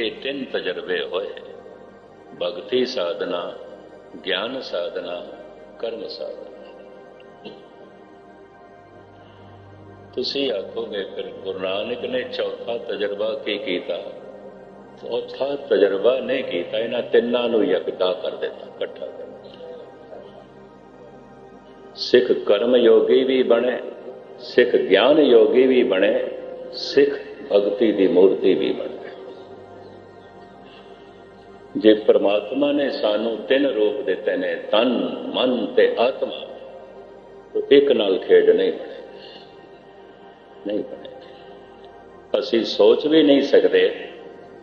ਇਹ ਤਿੰਨ ਤਜਰਬੇ ਹੋਏ। ਭਗਤੀ ਸਾਧਨਾ, ਗਿਆਨ ਸਾਧਨਾ, ਕਰਮ ਸਾਧਨਾ। ਤੁਸੀਂ ਆਖੋਗੇ, ਫਿਰ ਗੁਰੂ ਨਾਨਕ ਨੇ ਚੌਥਾ ਤਜਰਬਾ ਕੀ ਕੀਤਾ? ਚੌਥਾ ਤਜਰਬਾ ਨਹੀਂ ਕੀਤਾ, ਇਹਨਾਂ ਤਿੰਨਾਂ ਨੂੰ ਇਕੱਠਾ ਕਰ ਦਿੱਤਾ, ਇਕੱਠਾ ਕਰ ਸਿੱਖ ਕਰਮ ਯੋਗੀ ਵੀ ਬਣੇ, ਸਿੱਖ ਗਿਆਨ ਯੋਗੀ ਵੀ ਬਣੇ, ਸਿੱਖ ਭਗਤੀ ਦੀ ਮੂਰਤੀ ਵੀ ਬਣੇ। ਜੇ ਪ੍ਰਮਾਤਮਾ ਨੇ ਸਾਨੂੰ ਤਿੰਨ ਰੂਪ ਦਿੱਤੇ ਨੇ, ਤਨ, ਮਨ ਤੇ ਆਤਮਾ, ਤਾਂ ਇੱਕ ਨਾਲ ਖੇਡ ਨਹੀਂ ਬਣੇ। ਨਹੀਂ ਬਣੇ। ਅਸੀਂ ਸੋਚ ਵੀ ਨਹੀਂ ਸਕਦੇ,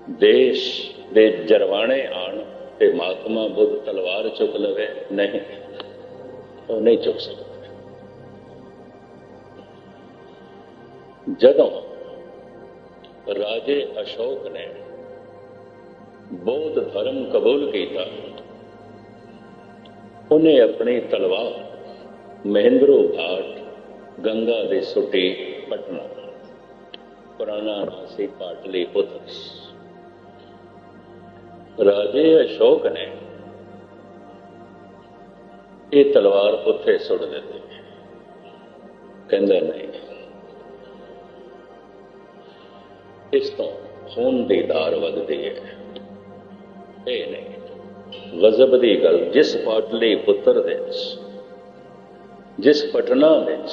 ਦੇਸ਼ ਦੇ ਜਰਵਾਣੇ ਆਣ ਤੇ ਮਾਤਮਾ ਬੁੱਧ ਤਲਵਾਰ ਚੁੱਕ ਲਵੇ। ਨਹੀਂ, ਉਹ ਨਹੀਂ ਚੁੱਕ ਸਕਦਾ। ਜਦੋਂ ਰਾਜੇ ਅਸ਼ੋਕ ਨੇ ਬੌਧ ਧਰਮ ਕਬੂਲ ਕੀਤਾ। ਉਹਨੇ ਆਪਣੀ ਤਲਵਾਰ, ਮਹਿੰਦਰੋ ਘਾਟ, ਗੰਗਾ ਦੇ ਸੁੱਟੀ ਪਟਨਾ। ਪੁਰਾਣਾ ਨਾਂ ਸੀ ਪਾਟਲੀ ਪੁੱਤਰ ਰਾਜੇ ਅਸ਼ੋਕ ਨੇ ਇਹ ਤਲਵਾਰ ਉੱਥੇ ਸੁੱਟ ਦਿੱਤੀ। ਕਹਿੰਦਾ ਨਹੀਂ। ਇਸ ਤੋਂ ਖੂਨ ਦੀ ਧਾਰ ਵਗਦੀ ਹੈ। ਇਹ ਨਹੀਂ ਗਜ਼ਬ ਦੀ ਗੱਲ ਜਿਸ ਪਾਟਲੀ ਪੁੱਤਰ ਦੇ ਵਿੱਚ ਜਿਸ ਪਟਨਾ ਵਿੱਚ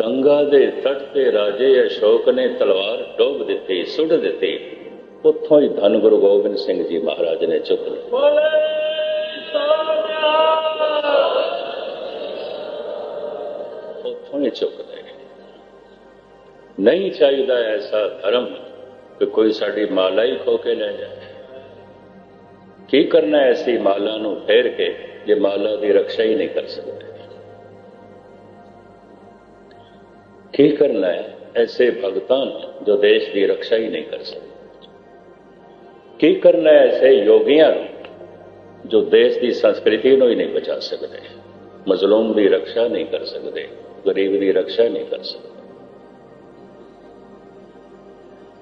ਗੰਗਾ ਦੇ ਤਟ ਤੇ ਰਾਜੇ ਅਸ਼ੋਕ ਨੇ ਤਲਵਾਰ ਡੋਬ ਦਿੱਤੀ ਸੁੱਟ ਦਿੱਤੀ ਉੱਥੋਂ ਹੀ ਧੰਨ ਗੁਰੂ ਗੋਬਿੰਦ ਸਿੰਘ ਜੀ ਮਹਾਰਾਜ ਨੇ ਚੁੱਕ ਲਈ ਉੱਥੋਂ ਹੀ ਚੁੱਕ ਲਏ ਨਹੀਂ ਚਾਹੀਦਾ ਐਸਾ ਧਰਮ ਕਿ ਕੋਈ ਸਾਡੀ ਮਾਲਾ ਹੀ ਖੋ ਕੇ ਲੈ ਜਾਏ। ਕੀ ਕਰਨਾ ਐਸੀ ਮਾਲਾ ਨੂੰ ਫੇਰ ਕੇ ਜੇ ਮਾਲਾ ਦੀ ਰੱਖਿਆ ਹੀ ਨਹੀਂ ਕਰ ਸਕਦੇ? ਕੀ ਕਰਨਾ ਹੈ ਐਸੇ ਭਗਤਾਂ ਨੂੰ ਜੋ ਦੇਸ਼ ਦੀ ਰੱਖਿਆ ਹੀ ਨਹੀਂ ਕਰ ਸਕਦੇ? ਕੀ ਕਰਨਾ ਹੈ ਐਸੇ ਯੋਗੀਆਂ ਨੂੰ ਜੋ ਦੇਸ਼ ਦੀ ਸੰਸਕ੍ਰਿਤੀ ਨੂੰ ਹੀ ਨਹੀਂ ਬਚਾ ਸਕਦੇ? ਮਜ਼ਲੂਮ ਦੀ ਰੱਖਿਆ ਨਹੀਂ ਕਰ ਸਕਦੇ, ਗਰੀਬ ਦੀ ਰੱਖਿਆ ਨਹੀਂ ਕਰ ਸਕਦੇ?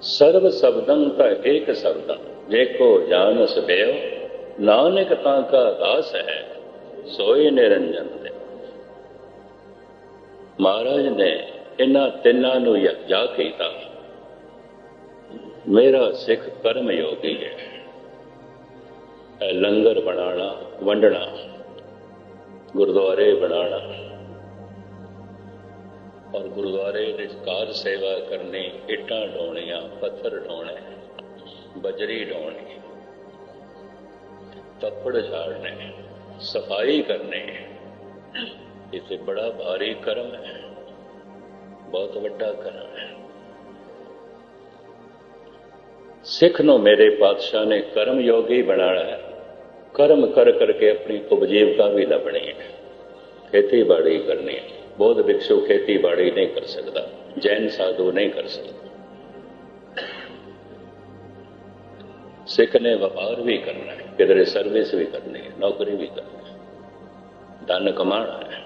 ਸਰਵ ਸ਼ਬਦੰ ਤਾਂ ਏਕ ਸ਼ਬਦੰ ਜੇਕੋ ਜਾਣਸ ਬਿਓ ਨਾਨਕ ਤਾਂ ਕਾ ਦਾਸ ਹੈ, ਸੋਏ ਨਿਰੰਜਨ ਦੇ ਮਹਾਰਾਜ ਨੇ ਇਹਨਾਂ ਤਿੰਨਾਂ ਨੂੰ ਯਕਜਾ ਕੀਤਾ। ਮੇਰਾ ਸਿੱਖ ਕਰਮ ਯੋਗੀ ਹੈ। ਇਹ ਲੰਗਰ ਬਣਾਉਣਾ, ਵੰਡਣਾ, ਗੁਰਦੁਆਰੇ ਬਣਾਉਣਾ। ਔਰ ਗੁਰਦੁਆਰੇ ਦੇ ਕਾਰ ਸੇਵਾ ਕਰਨੀ, ਇੱਟਾਂ ਢੋਣੀਆਂ ਪੱਥਰ ਢੋਣੇ ਬਜਰੀ ਢੋਣੀ ਤੱਪੜ ਝਾੜਨੇ ਸਫ਼ਾਈ ਕਰਨੇ ਇਹ ਤੇ ਬੜਾ ਭਾਰੀ ਕਰਮ ਹੈ ਬਹੁਤ ਵੱਡਾ ਕਰਮ ਹੈ ਸਿੱਖ ਨੂੰ ਮੇਰੇ ਪਾਤਸ਼ਾਹ ਨੇ ਕਰਮ ਯੋਗੀ ਬਣਾਇਆ ਹੈ ਕਰਮ ਕਰ ਕਰਕੇ ਆਪਣੀ ਉਪਜੀਵਕਾ ਵੀ ਲੱਭਣੀ ਹੈ ਖੇਤੀਬਾੜੀ ਕਰਨੀ ਹੈ ਬੋਧ ਵਿਕਸ਼ੂ ਖੇਤੀਬਾੜੀ ਨਹੀਂ ਕਰ ਸਕਦਾ ਜੈਨ ਸਾਧੂ ਨਹੀਂ ਕਰ ਸਕਦਾ ਸਿੱਖ ਨੇ ਵਪਾਰ ਵੀ ਕਰਨਾ ਹੈ, ਕਿਧਰੇ ਸਰਵਿਸ ਵੀ ਕਰਨੀ ਹੈ, ਨੌਕਰੀ ਵੀ ਕਰਨੀ ਹੈ। ਧਨ ਕਮਾਣਾ ਹੈ।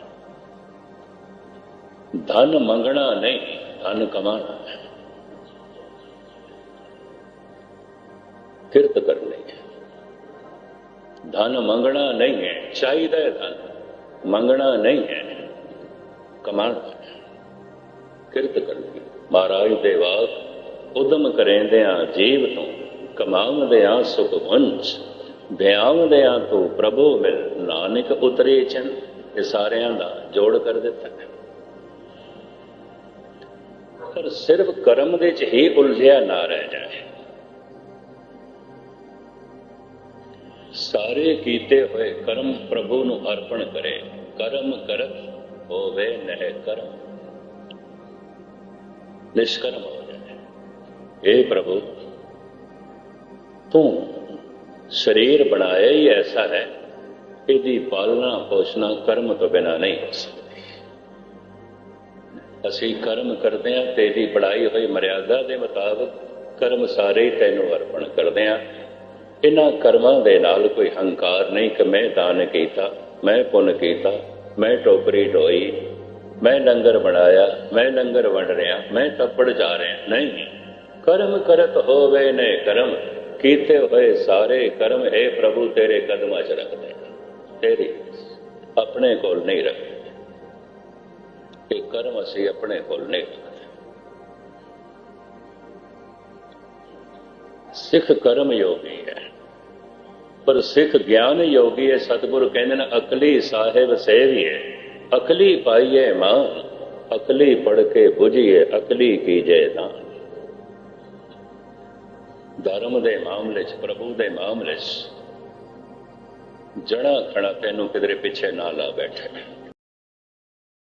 ਧਨ ਮੰਗਣਾ ਨਹੀਂ, ਧਨ ਕਮਾਣਾ ਹੈ। ਕਿਰਤ ਕਰਨੀ ਹੈ। ਧਨ ਮੰਗਣਾ ਨਹੀਂ ਹੈ, ਚਾਹੀਦਾ ਹੈ ਧਨ। ਮੰਗਣਾ ਨਹੀਂ ਹੈ ਕਮਾਣਾ ਕਿਰਤ ਕਰਨੀ ਮਹਾਰਾਜ ਦੇ ਵਾਸ ਉਦਮ ਕਰੇਂਦਿਆਂ ਜੀਵ ਤੋਂ ਕਮਾਉਂਦਿਆਂ ਸੁਖ ਵੰਚ ਬਿਆਉਂਦਿਆਂ ਤੂੰ ਪ੍ਰਭੂ ਮਿਲ ਨਾਨਕ ਉਤਰੇ ਚਨ, ਇਹ ਸਾਰਿਆਂ ਦਾ ਜੋੜ ਕਰ ਦਿੱਤਾ। ਪਰ ਸਿਰਫ ਕਰਮ ਦੇ ਚ ਹੀ ਉਲਝਿਆ ਨਾ ਰਹਿ ਜਾਏ। ਸਾਰੇ ਕੀਤੇ ਹੋਏ ਕਰਮ ਪ੍ਰਭੂ ਨੂੰ ਅਰਪਣ ਕਰੇ, ਕਰਮ ਕਰਤ ਹੋਵੇ ਨਹਿ ਕਰਮ। ਨਿਸ਼ਕਰਮ ਹੋ ਜਾਏ। ਇਹ ਪ੍ਰਭੂ ਤੂੰ ਸਰੀਰ ਬਣਾਇਆ ਹੀ ਐਸਾ ਹੈ ਇਹਦੀ ਪਾਲਣਾ ਪੋਸ਼ਣਾ ਕਰਮ ਤੋਂ ਬਿਨਾ ਨਹੀਂ ਹੋ ਸਕਦੀ। ਅਸੀਂ ਕਰਮ ਕਰਦੇ ਹਾਂ ਤੇਰੀ ਬੜਾਈ ਹੋਈ ਮਰਿਆਦਾ ਦੇ ਮੁਤਾਬਕ ਕਰਮ ਸਾਰੇ ਤੈਨੂੰ ਅਰਪਣ ਕਰਦੇ ਹਾਂ। ਇਹਨਾਂ ਕਰਮਾਂ ਦੇ ਨਾਲ ਕੋਈ ਹੰਕਾਰ ਨਹੀਂ ਕਿ ਮੈਂ ਦਾਨ ਕੀਤਾ, ਮੈਂ ਪੁੰਨ ਕੀਤਾ, ਮੈਂ ਟੋਪਰੀ ਢੋਈ, ਮੈਂ ਲੰਗਰ ਬਣਾਇਆ, ਮੈਂ ਲੰਗਰ ਵੰਡ ਰਿਹਾ, ਮੈਂ ਤੱਪੜ ਜਾ ਰਿਹਾ। ਨਹੀਂ, ਕਰਮ ਕਰਤ ਹੋਵੇ ਨੇ ਕਰਮ। ਕੀਤੇ ਹੋਏ ਸਾਰੇ ਕਰਮ ਹੈ ਪ੍ਰਭੂ ਤੇਰੇ ਕਦਮਾਂ 'ਚ ਰੱਖਦੇ ਤੇਰੀ ਆਪਣੇ ਕੋਲ ਨਹੀਂ ਰੱਖਦੇ। ਇਹ ਕਰਮ ਅਸੀਂ ਆਪਣੇ ਕੋਲ ਨਹੀਂ ਰੱਖਦੇ। ਸਿੱਖ ਕਰਮ ਯੋਗੀ ਹੈ। ਪਰ ਸਿੱਖ ਗਿਆਨ ਯੋਗੀ ਹੈ, ਸਤਿਗੁਰੂ ਕਹਿੰਦੇ ਨੇ, ਅਕਲੀ ਸਾਹਿਬ ਸੇਵੀਏ। ਅਕਲੀ ਪਾਈਏ ਮਾਂ, ਅਕਲੀ ਪੜ ਕੇ ਬੁਝੀਏ, ਅਕਲੀ ਕੀਜੇ ਦਾਨ। ਧਰਮ ਦੇ ਮਾਮਲੇ 'ਚ, ਪ੍ਰਭੂ ਦੇ ਮਾਮਲੇ 'ਚ, ਜਣਾ ਖਣਾ ਤੈਨੂੰ ਕਿਧਰੇ ਪਿੱਛੇ ਨਾ ਲਾ ਬੈਠੇ।